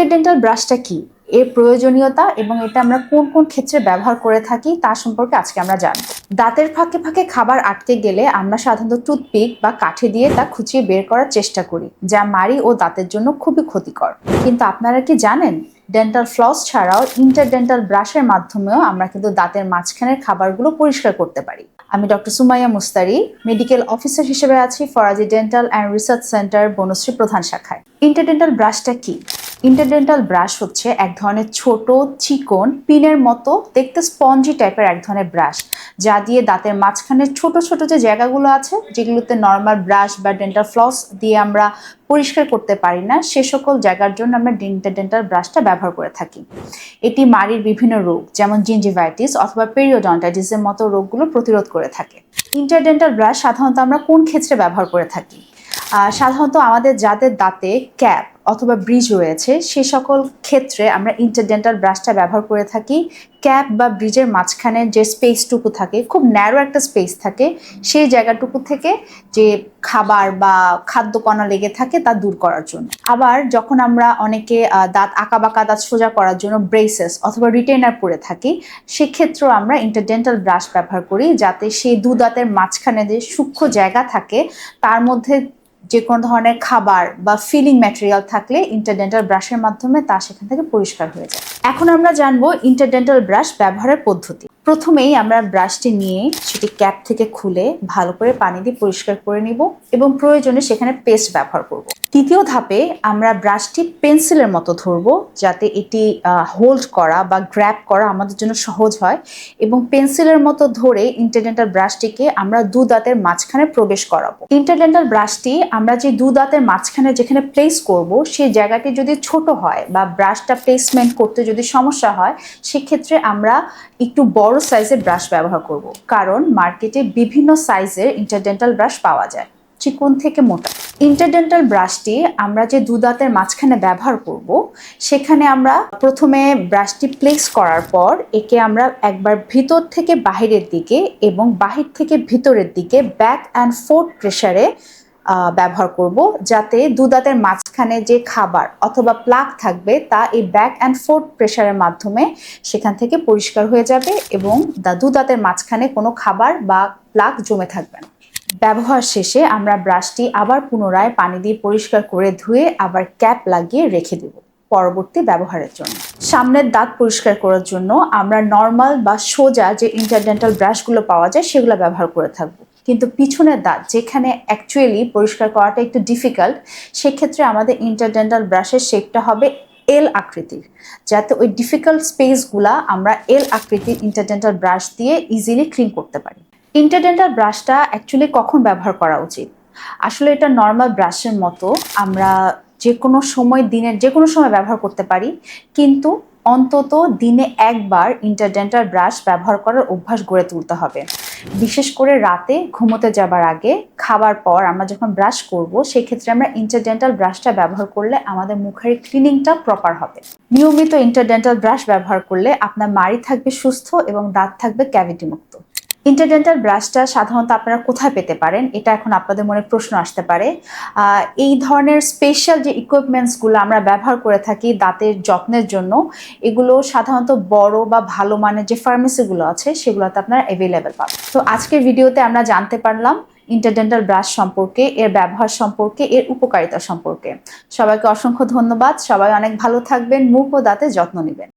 Interdental ব্রাশটা কি? এর প্রয়োজনীয়তা এবং এটা আমরা কোন কোন ক্ষেত্রে ব্যবহার করে থাকি তা সম্পর্কে আজকে আমরা জানব। দাঁতের ফাঁকে ফাঁকে খাবার আটকে গেলে আমরা সাধারণত টুথপিক বা কাঠি দিয়ে তা খুঁচিয়ে বের করার চেষ্টা করি, যা মাড়ি ও দাঁতের জন্য খুবই ক্ষতিকর। কিন্তু আপনারা কি জানেন? ডেন্টাল ফ্লস ছাড়াও ইন্টারডেন্টাল ব্রাশের মাধ্যমেও আমরা কিন্তু দাঁতের মাঝখানের খাবারগুলো পরিষ্কার করতে পারি। আমি doctor Sumaiya Mustari, medical officer হিসেবে আছি, Farazi dental and research centre, Banasree প্রধান শাখায়। ইন্টারডেন্টাল ব্রাশটা কি? ইন্টারডেন্টাল ব্রাশ হচ্ছে এক ধরনের ছোট চিকন পিনের মতো, দেখতে স্পঞ্জি টাইপের এক ধরনের ব্রাশ যা দিয়ে দাঁতের মাঝখানে ছোট ছোট যে জায়গাগুলো আছে, যেগুলোতে নর্মাল ব্রাশ বা ডেন্টাল ফ্লস দিয়ে আমরা পরিষ্কার করতে পারি না, সে সকল জায়গার জন্য আমরা ইন্টারডেন্টাল ব্রাশটা ব্যবহার করে থাকি। এটি মাড়ির বিভিন্ন রোগ, যেমন জিঞ্জিভাইটিস অথবা পেরিওডন্টাইটিসের মতো রোগগুলো প্রতিরোধ করে থাকে। ইন্টারডেন্টাল ব্রাশ সাধারণত আমরা কোন ক্ষেত্রে ব্যবহার করে থাকি? সাধারণত আমাদের যাদের দাঁতে ক্যাপ অথবা ব্রিজ রয়েছে, সে সকল ক্ষেত্রে আমরা ইন্টারডেন্টাল ব্রাশটা ব্যবহার করে থাকি। ক্যাপ বা ব্রিজের মাঝখানে যে স্পেসটুকু থাকে, খুব ন্যারো একটা স্পেস থাকে, সেই জায়গাটুকু থেকে যে খাবার বা খাদ্যকণা লেগে থাকে, তা দূর করার জন্য। আবার যখন আমরা অনেকে দাঁত আঁকা বাঁকা, দাঁত সোজা করার জন্য ব্রেসেস অথবা রিটেনার পরে থাকি, সেক্ষেত্রেও আমরা ইন্টারডেন্টাল ব্রাশ ব্যবহার করি, যাতে সেই দু দাঁতের মাঝখানে যে সূক্ষ্ম জায়গা থাকে, তার মধ্যে যে কোনো ধরনের খাবার বা ফিলিং ম্যাটেরিয়াল থাকলে ইন্টারডেন্টাল ব্রাশের মাধ্যমে তা সেখান থেকে পরিষ্কার হয়ে যায়। এখন আমরা জানব ইন্টারডেন্টাল ব্রাশ ব্যবহারের পদ্ধতি। প্রথমেই আমরা ব্রাশটি নিয়ে সেটি ক্যাপ থেকে খুলে ভালো করে পানি দিয়ে পরিষ্কার করে নিব এবং প্রয়োজনে সেখানে পেস্ট ব্যবহার করব। তৃতীয় ধাপে আমরা ব্রাশটি পেন্সিলের মতো ধরবো যাতে এটি হোল্ড করা বা গ্র্যাপ করা আমাদের জন্য সহজ হয় এবং পেন্সিলের মতো ধরে ইন্টারডেন্টাল ব্রাশটিকে আমরা দু দাঁতের মাঝখানে প্রবেশ করাবো। ইন্টারডেন্টাল ব্রাশটি আমরা যে দু দাঁতের মাঝখানে যেখানে প্লেস করব সেই জায়গাটি যদি ছোট হয় বা ব্রাশটা প্লেসমেন্ট করতে যদি সমস্যা হয়, সেক্ষেত্রে আমরা একটু বড় সাইজের ব্রাশ ব্যবহার করব। কারণ মার্কেটে বিভিন্ন সাইজের ইন্টারডেন্টাল ব্রাশ পাওয়া যায়। চিকন থেকে মোটা? ইন্টারডেন্টাল ব্রাশটি আমরা যে দু দাঁতের মাঝখানে ব্যবহার করব, সেখানে আমরা প্রথমে ব্রাশটি প্লেস করার পর একে আমরা একবার ভিতর থেকে বাহিরের দিকে এবং বাহির থেকে ভিতরের দিকে ব্যাক অ্যান্ড ফোর্থ প্রেসারে ব্যবহার করব, যাতে দু দাঁতের মাঝখানে যে খাবার অথবা প্লাগ থাকবে, তা এই ব্যাক অ্যান্ড ফোর্থ প্রেশারের মাধ্যমে সেখান থেকে পরিষ্কার হয়ে যাবে এবং দা- দু দাঁতের মাঝখানে কোনো খাবার বা প্লাগ জমে থাকবে না। ব্যবহার শেষে আমরা ব্রাশটি আবার পুনরায় পানি দিয়ে পরিষ্কার করে ধুয়ে আবার ক্যাপ লাগিয়ে রেখে দেব পরবর্তী ব্যবহারের জন্য। সামনের দাঁত পরিষ্কার করার জন্য আমরা নর্মাল বা সোজা যে ইন্টারডেন্টাল ব্রাশগুলো পাওয়া যায়, সেগুলো ব্যবহার করে থাকব। কিন্তু পিছনের দাঁত যেখানে অ্যাকচুয়ালি পরিষ্কার করাটা একটু ডিফিকাল্ট সেক্ষেত্রে আমাদের ইন্টারডেন্টাল ব্রাশের শেপটা হবে এল আকৃতির। যাতে ওই ডিফিকাল্ট স্পেসগুলা আমরা এল আকৃতির ইন্টারডেন্টাল ব্রাশ দিয়ে ইজিলি ক্লিন করতে পারি। ইন্টারডেন্টাল ব্রাশটা অ্যাকচুয়ালি কখন ব্যবহার করা উচিত? আসলে এটা নর্মাল ব্রাশের মতো আমরা যে কোনো সময় দিনের যে কোনো সময় ব্যবহার করতে পারি, কিন্তু অন্তত দিনে একবার ইন্টারডেন্টাল ব্রাশ ব্যবহার করার অভ্যাস গড়ে তুলতে হবে। বিশেষ করে রাতে ঘুমোতে যাবার আগে, খাবার পর আমরা যখন ব্রাশ করব, সেক্ষেত্রে আমরা ইন্টারডেন্টাল ব্রাশটা ব্যবহার করলে আমাদের মুখের ক্লিনিংটা প্রপার হবে। নিয়মিত ইন্টারডেন্টাল ব্রাশ ব্যবহার করলে আপনার মাড়ি থাকবে সুস্থ এবং দাঁত থাকবে ক্যাভিটি মুক্ত। ইন্টারডেন্টাল ব্রাশটা সাধারণত আপনারা কোথায় পেতে পারেন? এটা এখন আপনাদের মনে প্রশ্ন আসতে পারে। এই ধরনের স্পেশাল যে ইকুইপমেন্টসগুলো আমরা ব্যবহার করে থাকি দাঁতের যত্নের জন্য, এগুলো সাধারণত বড় বা ভালো মানের যে ফার্মেসিগুলো আছে, সেগুলোতে আপনারা অ্যাভেলেবেল পাবেন। তো আজকের ভিডিওতে আমরা জানতে পারলাম ইন্টারডেন্টাল ব্রাশ সম্পর্কে, এর ব্যবহার সম্পর্কে, এর উপকারিতা সম্পর্কে। সবাইকে অসংখ্য ধন্যবাদ। সবাই অনেক ভালো থাকবেন, মুখ ও দাঁতের যত্ন নেবেন।